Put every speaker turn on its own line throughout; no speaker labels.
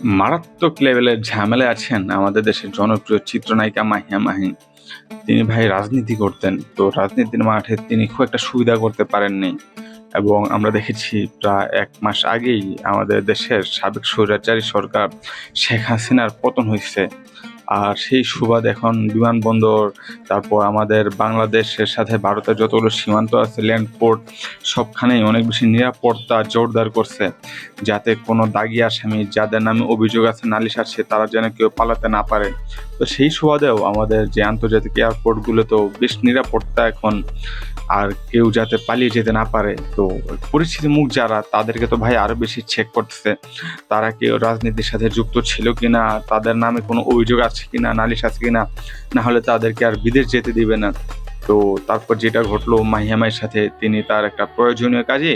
মারাত্মক লেভেলের ঝামেলায় আছেন আমাদের দেশের জনপ্রিয় চিত্রনায়িকা মাহিয়া মাহিন তিনি ভাই রাজনীতি করতেন, তো রাজনীতির মাঠে তিনি খুব একটা সুবিধা করতে পারেননি এবং আমরা দেখেছি প্রায় এক মাস আগেই আমাদের দেশের সাবেক স্বৈরাচারী সরকার শেখ হাসিনার পতন হয়েছে। আর সেই সুবাদ এখন বিমানবন্দর, তারপর আমাদের বাংলাদেশের সাথে ভারতের যতগুলো সীমান্ত আছে ল্যান্ড পোর্ট সবখানেই অনেক বেশি নিরাপত্তা জোরদার করছে। যাতে কোনো দাগি আসামি যাদের নামে অভিযোগ আছে, নালিশ আছে তারা যেন কেউ পালাতে না পারে। তো সেই সুবাদেও আমাদের যে আন্তর্জাতিক এয়ারপোর্টগুলোতেও বেশ নিরাপত্তা এখন আর কেউ যাতে পালিয়ে যেতে না পারে। তো পরিস্থিতি মুখ যারা, তাদেরকে তো ভাই আরও বেশি চেক করতেছে। তারা কেউ রাজনীতির সাথে যুক্ত ছিল কিনা, তাদের নামে কোনো অভিযোগ আছে কিনা, নালিশ আছে কিনা, না হলে তাদেরকে আর বিদেশ যেতে দিবে না। তো তারপর যেটা ঘটলো মাহিয়ামাইয়ের সাথে তিনি তার একটা প্রয়োজনীয় কাজে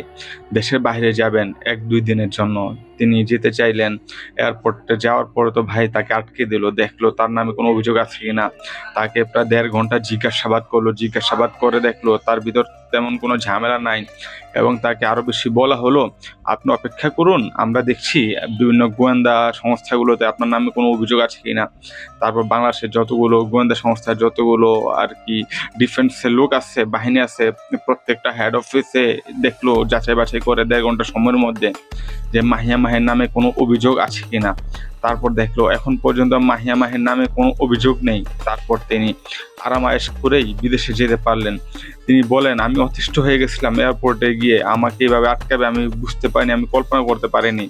দেশের বাইরে যাবেন এক দুই দিনের জন্য। তিনি যেতে চাইলেন, এয়ারপোর্টে যাওয়ার পরে তো ভাই তাকে আটকে দিল, দেখল তার নামে কোনো অভিযোগ আছে কিনা। তাকে প্রায় দেড় ঘণ্টা জিজ্ঞাসাবাদ করল, জিজ্ঞাসাবাদ করে দেখল তার ভিতর তেমন কোনো ঝামেলা নাই এবং তাকে আরও বেশি বলা হলো, আপনি অপেক্ষা করুন, আমরা দেখছি বিভিন্ন গোয়েন্দা সংস্থাগুলোতে আপনার নামে কোনো অভিযোগ আছে কি না তারপর বাংলাদেশের যতগুলো গোয়েন্দা সংস্থার যতগুলো আর কি ডিফেন্সের লোক আছে, বাহিনী আছে, প্রত্যেকটা হেড অফিসে দেখল যাচাই বাছাই করে দেড় ঘণ্টা সময়ের মধ্যে। যে মাহিয়া মাহের নামে কোনো অভিযোগ আছে কিনা। তারপর দেখল, এখন পর্যন্ত মাহিয়া মাহের নামে কোনো অভিযোগ নেই। তারপর তিনি আরামায়েশ করেই বিদেশে যেতে পারলেন। তিনি বলেন, আমি অতিষ্ঠ হয়ে গেছিলাম এয়ারপোর্টে গিয়ে। আমাকে এভাবে আটকাবে আমি বুঝতে পারিনি, আমি কল্পনা করতে পারিনি।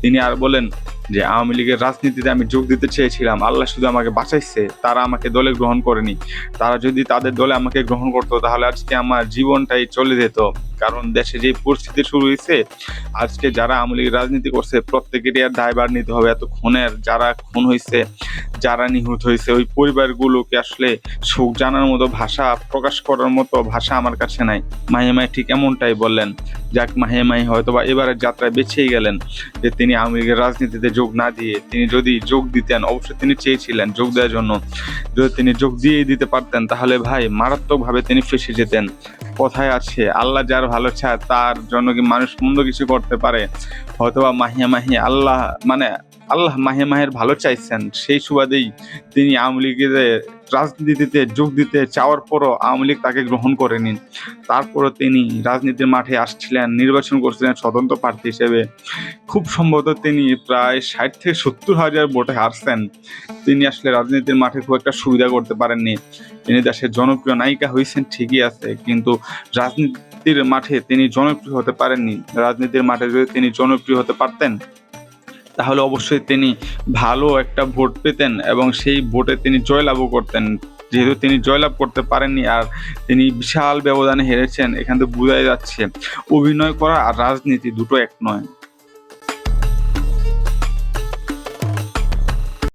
তিনি আর বলেন যে আওয়ামী লীগের রাজনীতিতে আমি যোগ দিতে চেয়েছিলাম, আল্লাহ শুধু আমাকে বাঁচাইছে, তারা আমাকে দলে গ্রহণ করেনি। তারা যদি তাদের দলে আমাকে গ্রহণ করতো, তাহলে আজকে আমার জীবনটাই চলে যেত। কারণ দেশে যে পরিস্থিতি শুরু হয়েছে, আজকে যারা আওয়ামী লীগের রাজনীতি করছে, প্রত্যেকেরই আর দায়ভার নিতে হবে। এত খুনের, যারা খুন হয়েছে, যারা নিহত হয়েছে, ওই পরিবারগুলোকে আসলে শোক জানার মতো ভাষা প্রকাশ করার মতো ভাষা আমার কাছে নাই। মাহে মাহে ঠিক এমনটাই বললেন। যাক মাহে মাহে হয়তো বা এবারের যাত্রায় বেছেই গেলেন যে তিনি আওয়ামী লীগের রাজনীতিতে যোগ না দিয়ে তিনি যদি যোগ দিতেন, অবশ্যই তিনি চেয়েছিলেন যোগ দেওয়ার জন্য। যদি তিনি যোগ দিয়েই দিতে পারতেন, তাহলে ভাই মারাত্মকভাবে তিনি ফেসে যেতেন। কথায় আছে, আল্লাহ যার ভালো চায় তার জন্য কি মানুষ মন্দ কিছু করতে পারে? হয়তোবা মাহিয়া মাহি আল্লাহ মানে আল্লাহ মাহে মাহের ভালো চাইছেন, সেই সুবাদেই তিনি আওয়ামী লীগের রাজনীতিতে যোগ দিতে চাওয়ার পরও আওয়ামী লীগ তাকে গ্রহণ করেনি। তারপরও তিনি রাজনীতির মাঠে আসছিলেন, নির্বাচন করছিলেন স্বতন্ত্র প্রার্থী হিসেবে। খুব সম্ভবত তিনি প্রায় ষাট থেকে সত্তর হাজার ভোটে হারছেন। তিনি আসলে রাজনীতির মাঠে খুব একটা সুবিধা করতে পারেননি। তিনি দেশের জনপ্রিয় নায়িকা হয়েছেন, ঠিকই আছে, কিন্তু রাজনীতির মাঠে তিনি জনপ্রিয় হতে পারেননি। রাজনীতির মাঠে যদি তিনি জনপ্রিয় হতে পারতেন, তাহলে অবশ্যই তিনি ভালো একটা ভোট পেতেন এবং সেই ভোটে তিনি জয়লাভও করতেন। যেহেতু তিনি জয়লাভ করতে পারেননি আর তিনি বিশাল ব্যবধানে হেরেছেন, এখান থেকে বোঝাই যাচ্ছে অভিনয় করা আর রাজনীতি দুটো এক নয়।